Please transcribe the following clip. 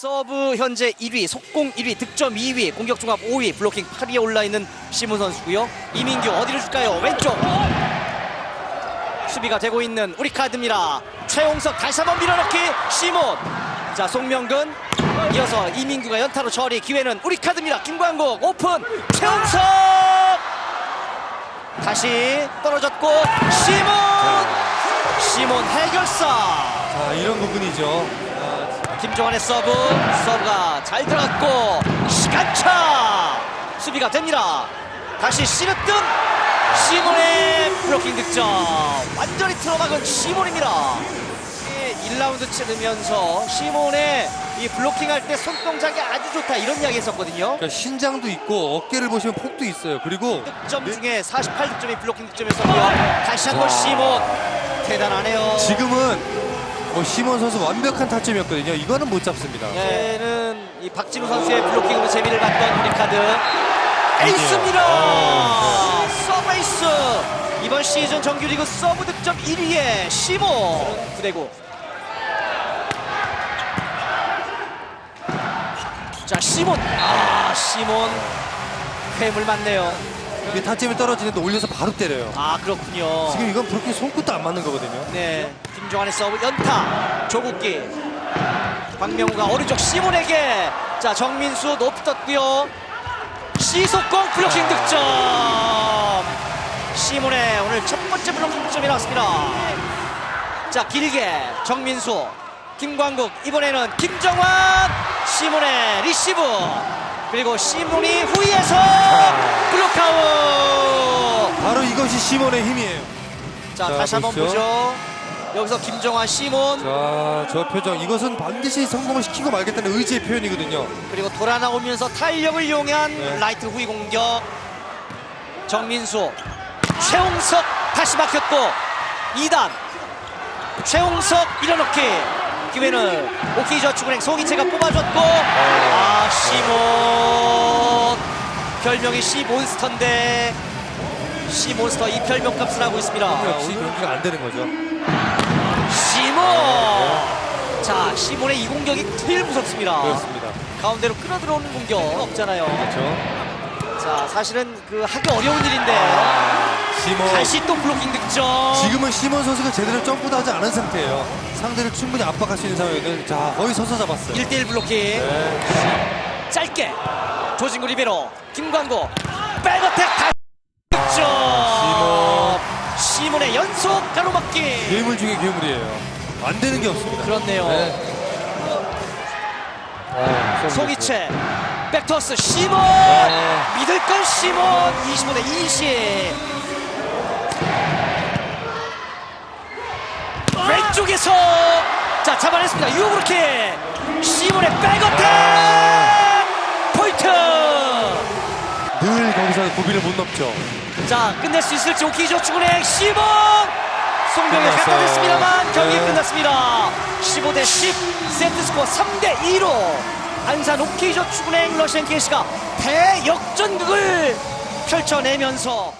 서브 현재 1위, 속공 1위, 득점 2위, 공격 종합 5위, 블로킹 8위에 올라 있는 시문 선수고요. 이민규 어디를 줄까요? 왼쪽. 수비가 되고 있는 우리 카드입니다. 최홍석 다시 한번 밀어넣기 시몬. 자 송명근 이어서 이민규가 연타로 처리 기회는 우리 카드입니다. 김광국 오픈 최홍석 다시 떨어졌고 시몬 시몬 해결사. 자, 이런 부분이죠. 김종환의 서브. 서브가 잘 들어갔고 시간차! 수비가 됩니다. 다시 시르뜸. 시몬의 블로킹 득점. 완전히 틀어막은 시몬입니다. 1라운드 치르면서 시몬의 이 블로킹할 때 손동작이 아주 좋다 이런 이야기 했었거든요. 그러니까 신장도 있고 어깨를 보시면 폭도 있어요. 그리고 득점 중에 48득점이 블로킹 득점이었고요 다시 한 번 시몬 대단하네요. 지금은 뭐 시몬 선수 완벽한 타점이었거든요. 이거는 못 잡습니다. 이제는 이 박진우 선수의 블로킹으로 재미를 봤던 우리 카드 에이스입니다. 어, 서브 에이스. 이번 시즌 정규리그 서브 득점 1위의 시모 부대구. 자 시몬. 아 시몬 괴물 맞네요. 이게 타점이 떨어지는데 올려서 바로 때려요. 아 그렇군요. 지금 이건 그렇게 손끝도 안 맞는 거거든요. 네, 김종환의 서브 연타 조국기. 박명우가 오른쪽 시몬에게. 자 정민수 높이 떴고요. 시속공 블로킹 득점. 시몬의 오늘 첫 번째 블로킹 득점이 나왔습니다. 자 길게 정민수 김광국 이번에는 김정환 시몬의 리시브 그리고 시몬이 후위에서 블록아웃 바로 이것이 시몬의 힘이에요. 자, 자, 다시 한번 보시죠. 보죠. 여기서 김정환, 시몬 자, 저 표정. 이것은 반드시 성공을 시키고 말겠다는 의지의 표현이거든요. 그리고 돌아 나오면서 탄력을 이용한 네. 라이트 후위 공격. 정민수, 최홍석 다시 막혔고 2단 최홍석 밀어넣기 기회는 오키저축은행 송이채가 뽑아줬고 아 시몬 별명이 시몬스터인데 시몬스터 이 별명 값을 하고 있습니다. 역시 경기가 안 되는 거죠. 시몬! 자, 시몬의 이 공격이 제일 무섭습니다. 그렇습니다. 가운데로 끌어들어오는 공격 없잖아요. 그렇죠. 자, 사실은 그 하기 어려운 일인데 시몬. 다시 또 블로킹 득점. 지금은 시몬 선수가 제대로 점프도 하지 않은 상태예요. 상대를 충분히 압박할 수 있는 상황에는 자 거의 서서 잡았어요. 1대1 블로킹. 네. 짧게. 조진구 리베로. 김광고. 백어택 다시 득점. 시몬의 연속 가로막기. 괴물 중에 괴물이에요. 안 되는 게 없습니다. 그렇네요. 네. 아, 송이채. 백토스 시몬. 아. 믿을 건 시몬 25대 20 왼쪽에서 자 잡아냈습니다 유브르키 시몬의 백어택 포인트 늘 거기서 고비를 못 넘죠. 자 끝낼 수 있을지 오키저축은행 시몬 송병에 끝났어요. 갖다 댔습니다만 경기 네. 끝났습니다 15 대 10 세트 스코어 3 대 2로 안산 오키저축은행 러시안 케이스가 대역전극을 펼쳐내면서